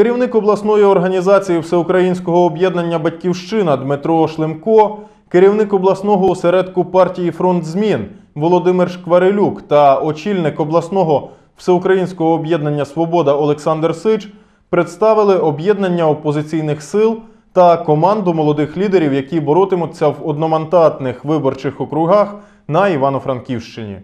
Керівник обласної організації Всеукраїнського об'єднання Батьківщина Дмитро Шлемко, керівник обласного осередку партії Фронт Змін Володимир Шкварилюк та очільник обласного Всеукраїнського об'єднання Свобода Олександр Сич представили об'єднання опозиційних сил та команду молодих лідерів, які боротимуться в одномандатних виборчих округах на Івано-Франківщині.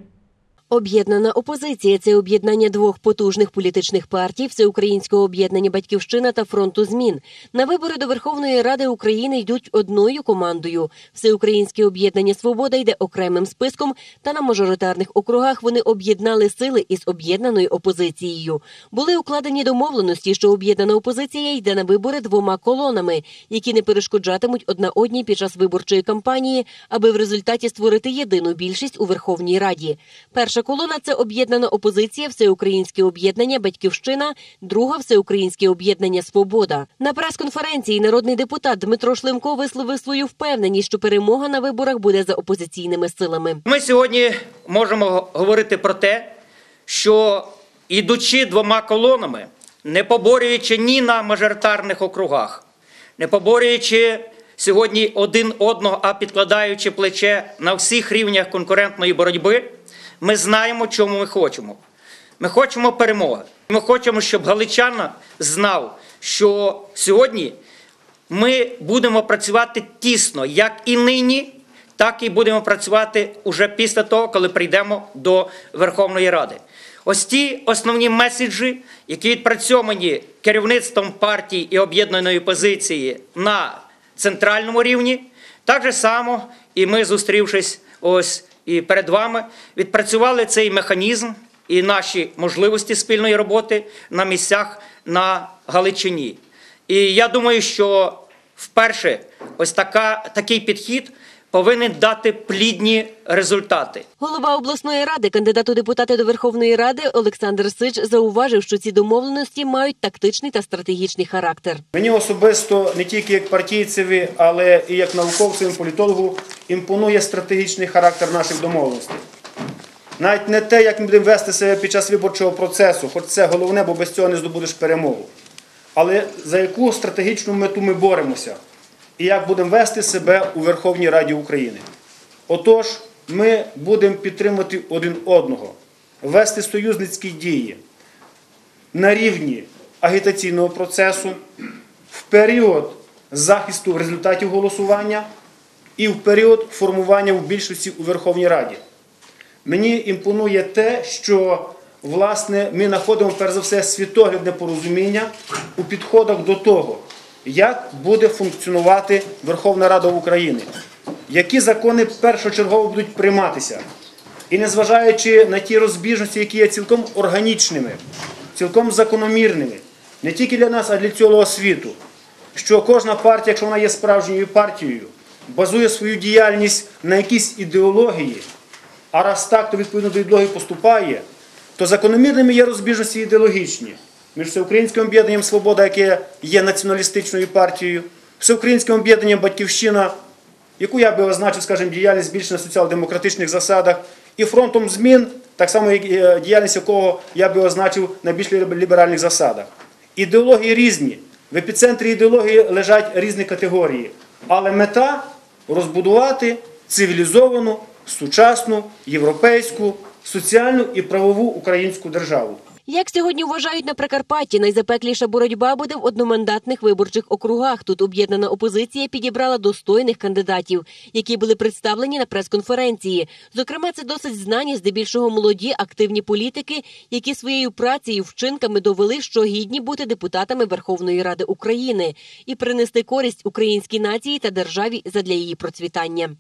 Об'єднана опозиція це об'єднання двох потужних політичних партій Всеукраїнського об'єднання Батьківщина та фронту змін. На вибори до Верховної Ради України йдуть одною командою. Всеукраїнське об'єднання Свобода йде окремим списком, та на мажоритарних округах вони об'єднали сили із об'єднаною опозицією. Були укладені домовленості, що об'єднана опозиція йде на вибори двома колонами, які не перешкоджатимуть одна одній під час виборчої кампанії, аби в результаті створити єдину більшість у Верховній Раді. Перша колона це об'єднана опозиція, всеукраїнське об'єднання Батьківщина, друга всеукраїнське об'єднання Свобода. На прес-конференції народний депутат Дмитро Шлемко висловив свою впевненість, що перемога на виборах буде за опозиційними силами. Ми сьогодні можемо говорити про те, що ідучи двома колонами, не поборюючи ні на мажоритарних округах, не поборюючи сьогодні один одного, а підкладаючи плече на всіх рівнях конкурентної боротьби, ми знаємо, чому ми хочемо. Ми хочемо перемоги. Ми хочемо, щоб галичанин знав, що сьогодні ми будемо працювати тісно, як і нині, так і будемо працювати уже після того, коли прийдемо до Верховної Ради. Ось ті основні меседжі, які відпрацьовані керівництвом партії і об'єднаної позиції на центральному рівні, так же само і ми, зустрівшись ось і перед вами, відпрацювали цей механізм і наші можливості спільної роботи на місцях на Галичині. І я думаю, що вперше ось така, такий підхід повинен дати плідні результати. Голова обласної ради, кандидат у депутати до Верховної Ради Олександр Сич зауважив, що ці домовленості мають тактичний та стратегічний характер. Мені особисто не тільки як партійцеві, але і як науковцеві, політологу імпонує стратегічний характер наших домовленостей. Навіть не те, як ми будемо вести себе під час виборчого процесу, хоч це головне, бо без цього не здобудеш перемогу. Але за яку стратегічну мету ми боремося і як будемо вести себе у Верховній Раді України. Отож, ми будемо підтримувати один одного, вести союзницькі дії на рівні агітаційного процесу, в період захисту результатів голосування і в період формування в більшості у Верховній Раді. Мені імпонує те, що власне ми знаходимо перш за все світоглядне порозуміння у підходах до того, як буде функціонувати Верховна Рада України, які закони першочергово будуть прийматися. І незважаючи на ті розбіжності, які є цілком органічними, цілком закономірними, не тільки для нас, а для цілого світу, що кожна партія, якщо вона є справжньою партією, базує свою діяльність на якійсь ідеології, а раз так, то відповідно до ідеології поступає, то закономірними є розбіжності ідеологічні між всеукраїнським об'єднанням Свобода, яке є націоналістичною партією, всеукраїнським об'єднанням Батьківщина, яку я би означив, скажімо, діяльність більше на соціал-демократичних засадах, і фронтом змін, так само як е, діяльність якого я би означив на більш ліберальних засадах. Ідеології різні. В епіцентрі ідеології лежать різні категорії. Але мета розбудувати цивілізовану, сучасну, європейську, соціальну і правову українську державу. Як сьогодні вважають на Прикарпатті, найзапекліша боротьба буде в одномандатних виборчих округах. Тут об'єднана опозиція підібрала достойних кандидатів, які були представлені на прес-конференції. Зокрема, це досить знані, здебільшого молоді, активні політики, які своєю працею вчинками довели, що гідні бути депутатами Верховної Ради України і принести користь українській нації та державі задля її процвітання.